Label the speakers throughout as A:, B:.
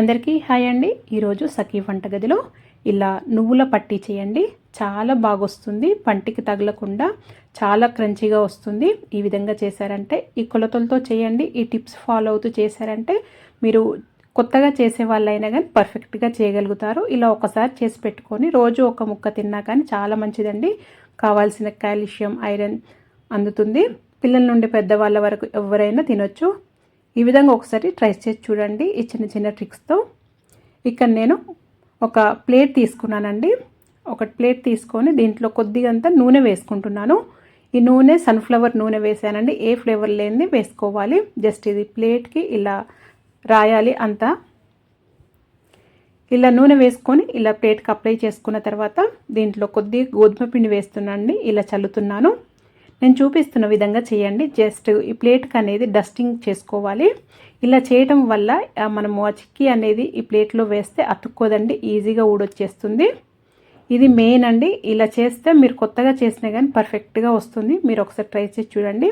A: అందరికీ హాయ్ అండి. ఈరోజు సఖీ వంటగదిలో ఇలా నువ్వుల పట్టి చేయండి. చాలా బాగొస్తుంది పంటికి తగలకుండా చాలా క్రంచీగా వస్తుంది. ఈ విధంగా చేశారంటే ఈ కొలతలతో చేయండి ఈ టిప్స్ ఫాలో అవుతూ చేశారంటే మీరు కొత్తగా చేసే వాళ్ళైనా కానీ పర్ఫెక్ట్గా చేయగలుగుతారు. ఇలా ఒకసారి చేసి పెట్టుకొని రోజు ఒక ముక్క తిన్నా కానీ చాలా మంచిదండి. కావాల్సిన కాల్షియం ఐరన్ అందుతుంది. పిల్లల నుండి పెద్దవాళ్ళ వరకు ఎవరైనా తినొచ్చు. ఈ విధంగా ఒకసారి ట్రై చేసి చూడండి ఈ చిన్న చిన్న ట్రిక్స్తో ఇక్కడ నేను ఒక ప్లేట్ తీసుకున్నానండి. ఒక ప్లేట్ తీసుకొని దీంట్లో కొద్దిగంత నూనె వేసుకుంటున్నాను. ఈ నూనె సన్ఫ్లవర్ నూనె వేసానండి. ఏ ఫ్లేవర్ లేనిది వేసుకోవాలి. జస్ట్ ఇది ప్లేట్కి ఇలా రాయాలి అంతా. ఇలా నూనె వేసుకొని ఇలా ప్లేట్కి అప్లై చేసుకున్న తర్వాత దీంట్లో కొద్దిగా గోధుమ పిండి వేస్తున్నానండి. ఇలా చల్లుతున్నాను. నేను చూపిస్తున్న విధంగా చేయండి. జస్ట్ ఈ ప్లేట్కి అనేది డస్టింగ్ చేసుకోవాలి. ఇలా చేయటం వల్ల మనము ఆ చిక్కీ అనేది ఈ ప్లేట్లో వేస్తే అతుక్కోదండి ఈజీగా ఊడొచ్చేస్తుంది. ఇది మెయిన్ అండి. ఇలా చేస్తే మీరు కొత్తగా చేసినా కానీ పర్ఫెక్ట్గా వస్తుంది. మీరు ఒకసారి ట్రై చేసి చూడండి.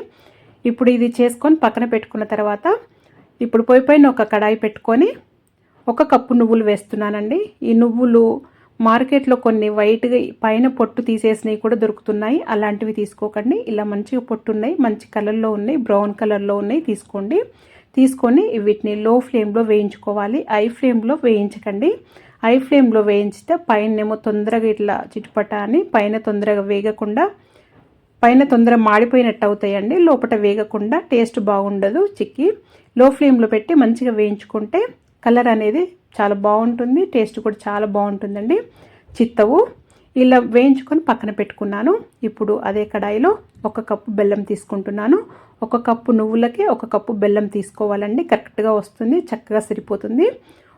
A: ఇప్పుడు ఇది చేసుకొని పక్కన పెట్టుకున్న తర్వాత ఇప్పుడు పొయ్యి పైన ఒక కడాయి పెట్టుకొని ఒక కప్పు నువ్వులు వేస్తున్నానండి. ఈ నువ్వులు మార్కెట్లో కొన్ని వైట్గా పైన పొట్టు తీసేసినవి కూడా దొరుకుతున్నాయి. అలాంటివి తీసుకోకండి. ఇలా మంచిగా పొట్టు ఉన్నాయి మంచి కలర్లో ఉన్నాయి బ్రౌన్ కలర్లో ఉన్నాయి తీసుకోండి. తీసుకొని వీటిని లో ఫ్లేమ్లో వేయించుకోవాలి. ఐ ఫ్లేమ్లో వేయించకండి. ఐ ఫ్లేమ్లో వేయించితే పైన తొందరగా ఇట్లా చిటుపట అని పైన తొందరగా వేగకుండా పైన తొందరగా మాడిపోయినట్టు అవుతాయండి. లోపల వేగకుండా టేస్ట్ బాగుండదు చిక్కి. లో ఫ్లేమ్లో పెట్టి మంచిగా వేయించుకుంటే కలర్ అనేది చాలా బాగుంటుంది టేస్ట్ కూడా చాలా బాగుంటుందండి. చిత్తవు ఇలా వేయించుకొని పక్కన పెట్టుకున్నాను. ఇప్పుడు అదే కడాయిలో ఒక కప్పు బెల్లం తీసుకుంటున్నాను. ఒక కప్పు నువ్వులకి ఒక కప్పు బెల్లం తీసుకోవాలండి. కరెక్ట్గా వస్తుంది చక్కగా సరిపోతుంది.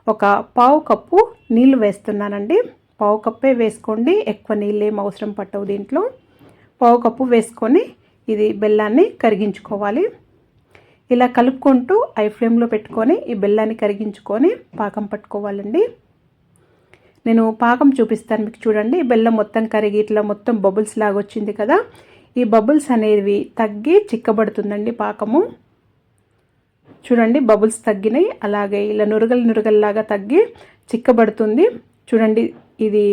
A: ఒక పావు కప్పు నీళ్ళు వేస్తున్నానండి. పావు కప్పే వేసుకోండి ఎక్కువ నీళ్ళు ఏం అవసరం పట్టవు దీంట్లో. పావు కప్పు వేసుకొని ఇది బెల్లాన్ని కరిగించుకోవాలి. ఇలా కలుపుకుంటూ ఐ ఫ్లేమ్లో పెట్టుకొని ఈ బెల్లాన్ని కరిగించుకొని పాకం పట్టుకోవాలండి. నేను పాకం చూపిస్తాను మీకు చూడండి. బెల్లం మొత్తం కరిగి ఇట్లా మొత్తం బబుల్స్ లాగా వచ్చింది కదా. ఈ బబుల్స్ అనేవి తగ్గి చిక్కబడుతుందండి పాకము. చూడండి బబుల్స్ తగ్గినాయి. అలాగే ఇలా నురగలు నురగల్లాగా తగ్గి చిక్కబడుతుంది. చూడండి ఇది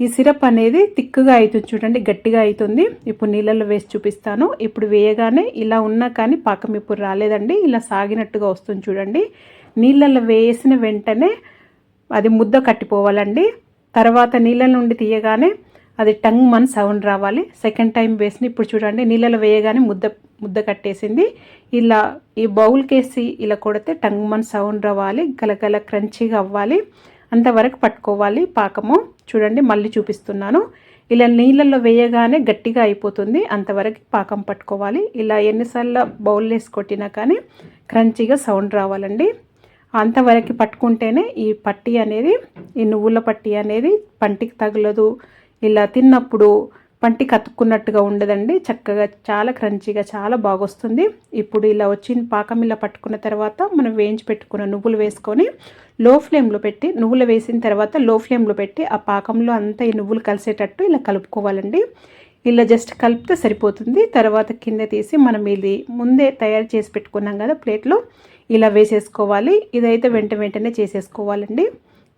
A: ఈ సిరప్ అనేది తిక్కుగా అవుతుంది చూడండి గట్టిగా అవుతుంది ఇప్పుడు నీళ్ళల్లో వేసి చూపిస్తాను. ఇప్పుడు వేయగానే ఇలా ఉన్నా కానీ పాకం ఇప్పుడు రాలేదండి. ఇలా సాగినట్టుగా వస్తుంది చూడండి. నీళ్ళల్లో వేసిన వెంటనే అది ముద్ద కట్టిపోవాలండి. తర్వాత నీళ్ళ నుండి తీయగానే అది టంగ్ మన్ సౌండ్ రావాలి. సెకండ్ టైం వేసిన ఇప్పుడు చూడండి నీళ్ళలో వేయగానే ముద్ద ముద్ద కట్టేసింది. ఇలా ఈ బౌల్కేసి ఇలా కొడితే టంగ్ మన్ సౌండ్ రావాలి. గలగల క్రంచీగా అవ్వాలి. అంతవరకు పట్టుకోవాలి పాకము. చూడండి మళ్ళీ చూపిస్తున్నాను. ఇలా నీళ్ళల్లో వేయగానే గట్టిగా అయిపోతుంది. అంతవరకు పాకం పట్టుకోవాలి. ఇలా ఎన్నిసార్లు బౌల్ వేసి కొట్టినా కానీ క్రంచీగా సౌండ్ రావాలండి. అంతవరకు పట్టుకుంటేనే ఈ పట్టి అనేది ఈ నువ్వుల పట్టి అనేది పంటికి తగలదు. ఇలా తిన్నప్పుడు పంటి కతుక్కున్నట్టుగా ఉండదండి. చక్కగా చాలా క్రంచీగా చాలా బాగొస్తుంది. ఇప్పుడు ఇలా వచ్చిన పాకం ఇలా పట్టుకున్న తర్వాత మనం వేయించి పెట్టుకున్న నువ్వులు వేసుకొని లో ఫ్లేమ్లో పెట్టి నువ్వులు వేసిన తర్వాత లో ఫ్లేమ్లో పెట్టి ఆ పాకంలో అంతా ఈ నువ్వులు కలిసేటట్టు ఇలా కలుపుకోవాలండి. ఇలా జస్ట్ కలిపితే సరిపోతుంది. తర్వాత కింద తీసి మనం ఇది ముందే తయారు చేసి పెట్టుకున్నాం కదా ప్లేట్లో ఇలా వేసేసుకోవాలి. ఇదైతే వెంట వెంటనే చేసేసుకోవాలండి.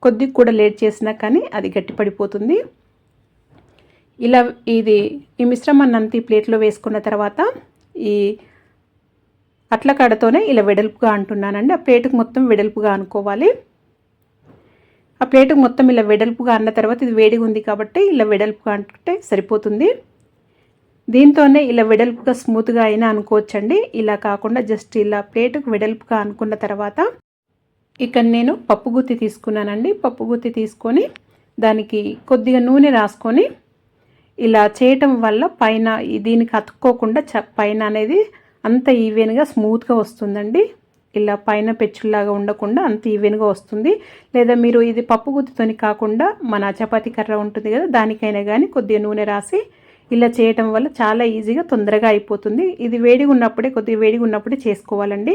A: కొద్దిగా కూడా లేట్ చేసినా కానీ అది గట్టి పడిపోతుంది ఇలా ఇది ఈ మిశ్రమాన్ని అంత ఈ ప్లేట్లో వేసుకున్న తర్వాత ఈ అట్ల కాడతోనే ఇలా వెడల్పుగా అంటున్నానండి. ఆ ప్లేటుకు మొత్తం వెడల్పుగా అనుకోవాలి. ఆ ప్లేటుకు మొత్తం ఇలా వెడల్పుగా అన్న తర్వాత ఇది వేడిగా ఉంది కాబట్టి ఇలా వెడల్పుగా అంటే సరిపోతుంది. దీంతోనే ఇలా వెడల్పుగా స్మూత్గా అయినా అనుకోవచ్చండి. ఇలా కాకుండా జస్ట్ ఇలా ప్లేటుకు వెడల్పుగా అనుకున్న తర్వాత ఇక్కడ నేను పప్పు గుత్తి తీసుకున్నానండి. పప్పు గుత్తి తీసుకొని దానికి కొద్దిగా నూనె రాసుకొని ఇలా చేయటం వల్ల పైన దీనికి అతుక్కోకుండా చ పైన అనేది అంత ఈవెన్గా స్మూత్గా వస్తుందండి. ఇలా పైన పెచ్చుల్లాగా ఉండకుండా అంత ఈవెన్గా వస్తుంది. లేదా మీరు ఇది పప్పు గుత్తితోని కాకుండా మన చపాతీ కర్ర ఉంటుంది కదా దానికైనా కానీ కొద్దిగా నూనె రాసి ఇలా చేయటం వల్ల చాలా ఈజీగా తొందరగా అయిపోతుంది. ఇది వేడిగా ఉన్నప్పుడే కొద్దిగా వేడిగా ఉన్నప్పుడే చేసుకోవాలండి.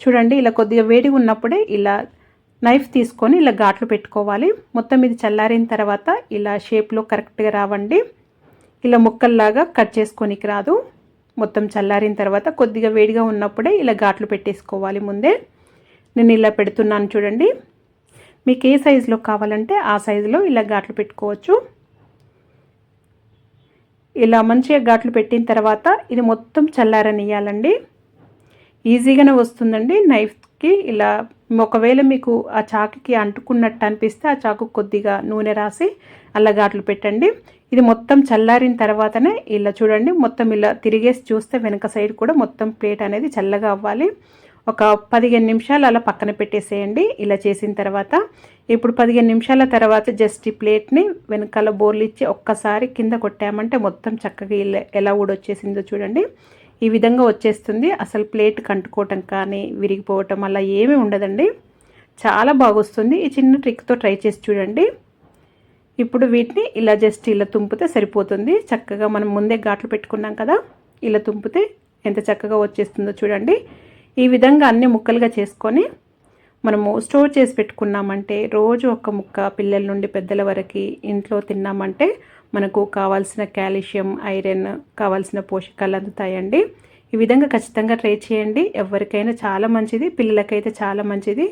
A: చూడండి ఇలా కొద్దిగా వేడిగా ఉన్నప్పుడే ఇలా నైఫ్ తీసుకొని ఇలా ఘాట్లు పెట్టుకోవాలి. మొత్తం ఇది చల్లారిన తర్వాత ఇలా షేప్లో కరెక్ట్గా రావండి. ఇలా ముక్కల్లాగా కట్ చేసుకోనికి రాదు. మొత్తం చల్లారిన తర్వాత కొద్దిగా వేడిగా ఉన్నప్పుడే ఇలా ఘాట్లు పెట్టేసుకోవాలి ముందే. నేను ఇలా పెడుతున్నాను చూడండి. మీకు ఏ సైజులో కావాలంటే ఆ సైజులో ఇలా ఘాట్లు పెట్టుకోవచ్చు. ఇలా మంచిగా ఘాట్లు పెట్టిన తర్వాత ఇది మొత్తం చల్లారనియాలండి ఈజీగానే వస్తుందండి. నైఫ్ చాకుకి ఇలా ఒకవేళ మీకు ఆ చాకుకి అంటుకున్నట్టు అనిపిస్తే ఆ చాకు కొద్దిగా నూనె రాసి అల్లగాట్లు పెట్టండి. ఇది మొత్తం చల్లారిన తర్వాతనే ఇలా చూడండి. మొత్తం ఇలా తిరిగేసి చూస్తే వెనక సైడ్ కూడా మొత్తం ప్లేట్ అనేది చల్లగా అవ్వాలి. ఒక పదిహేను నిమిషాలు అలా పక్కన పెట్టేసేయండి. ఇలా చేసిన తర్వాత ఇప్పుడు పదిహేను నిమిషాల తర్వాత జస్ట్ ఈ ప్లేట్ని వెనకాల బోర్లు ఇచ్చి ఒక్కసారి కింద కొట్టామంటే మొత్తం చక్కగా ఇలా ఎలా ఊడొచ్చేసిందో చూడండి. ఈ విధంగా వచ్చేస్తుంది. అసలు ప్లేట్ కంటుకోవటం కానీ విరిగిపోవటం అలా ఏమీ ఉండదండి. చాలా బాగొస్తుంది. ఈ చిన్న ట్రిక్తో ట్రై చేసి చూడండి. ఇప్పుడు వీటిని ఇలా జస్ట్ ఇలా తుంపితే సరిపోతుంది. చక్కగా మనం ముందే ఘాట్లు పెట్టుకున్నాం కదా ఇలా తుంపితే ఎంత చక్కగా వచ్చేస్తుందో చూడండి. ఈ విధంగా అన్ని ముక్కలుగా చేసుకొని మనము స్టోర్ చేసి పెట్టుకున్నామంటే రోజు ఒక ముక్క పిల్లల నుండి పెద్దల వరకు ఇంట్లో తిన్నామంటే మనకు కావాల్సిన కాల్షియం ఐరన్ కావాల్సిన పోషకాలు అందుతాయండి. ఈ విధంగా ఖచ్చితంగా ట్రై చేయండి. ఎవరికైనా చాలా మంచిది పిల్లలకైతే చాలా మంచిది.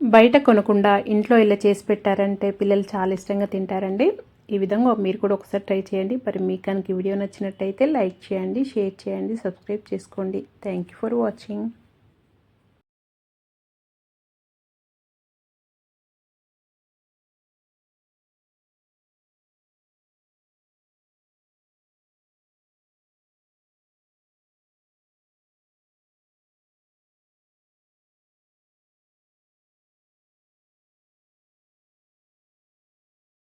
A: బయట కొనకుండా ఇంట్లో ఇలా చేసి పెట్టారంటే పిల్లలు చాలా ఇష్టంగా తింటారండి. ఈ విధంగా మీరు కూడా ఒకసారి ట్రై చేయండి. మరి మీకు కనుక వీడియో నచ్చినట్టయితే లైక్ చేయండి షేర్ చేయండి సబ్స్క్రైబ్ చేసుకోండి. Thank you for watching